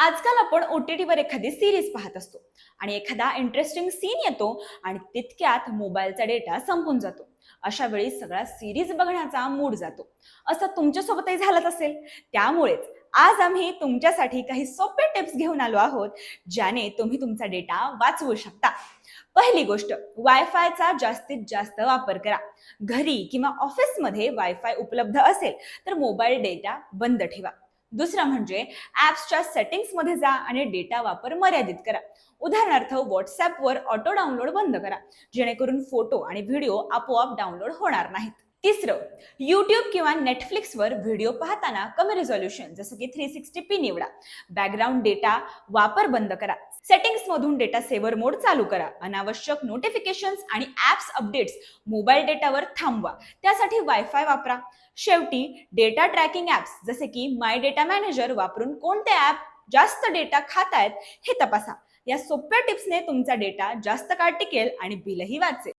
आजकाल आपण O T टीवर एखादी सिरीज पाहत असतो आणि एखादा इंटरेस्टिंग सीन येतो आणि तितक्यात मोबाईलचा डेटा संपून जातो. अशा वेळी सगळा सिरीज बघण्याचा मूड जातो. असं तुमच्यासोबतही झालंच असेल. त्यामुळेच आज आम्ही तुमच्यासाठी काही सोपे टिप्स घेऊन आलो आहोत ज्याने तुम्ही तुमचा डेटा वाचवू शकता. पहिली गोष्ट वायफायचा जास्तीत जास्त वापर करा. घरी किंवा ऑफिसमध्ये वायफाय उपलब्ध असेल तर मोबाईल डेटा बंद ठेवा. दुसरं म्हणजे ॲप्सच्या सेटिंग्समध्ये जा आणि डेटा वापर मर्यादित करा. उदाहरणार्थ व्हॉट्सॲपवर ऑटो डाउनलोड बंद करा. जेणेकरून फोटो आणि व्हिडिओ आपोआप डाउनलोड होणार नाहीत. तिसरं यूट्यूब किंवा नेटफ्लिक्सवर व्हिडिओ पाहताना कमी रिझॉल्युशन जसं की थ्री सिक्स्टी पी निवडा. बॅकग्राऊंड डेटा वापर बंद करा. सेटिंग्स मधून डेटा सेव्हर मोड चालू करा. अनावश्यक नोटिफिकेशन्स आणि ऍप्स अपडेट्स मोबाईल डेटावर थांबवा. त्यासाठी वायफाय वापरा. शेवटी डेटा ट्रॅकिंग ऍप्स जसे की माय डेटा मॅनेजर वापरून कोणते ऍप जास्त डेटा खातायत हे तपासा. या सोप्या टिप्सने तुमचा डेटा जास्त काळ टिकेल आणि बिलही वाचेल.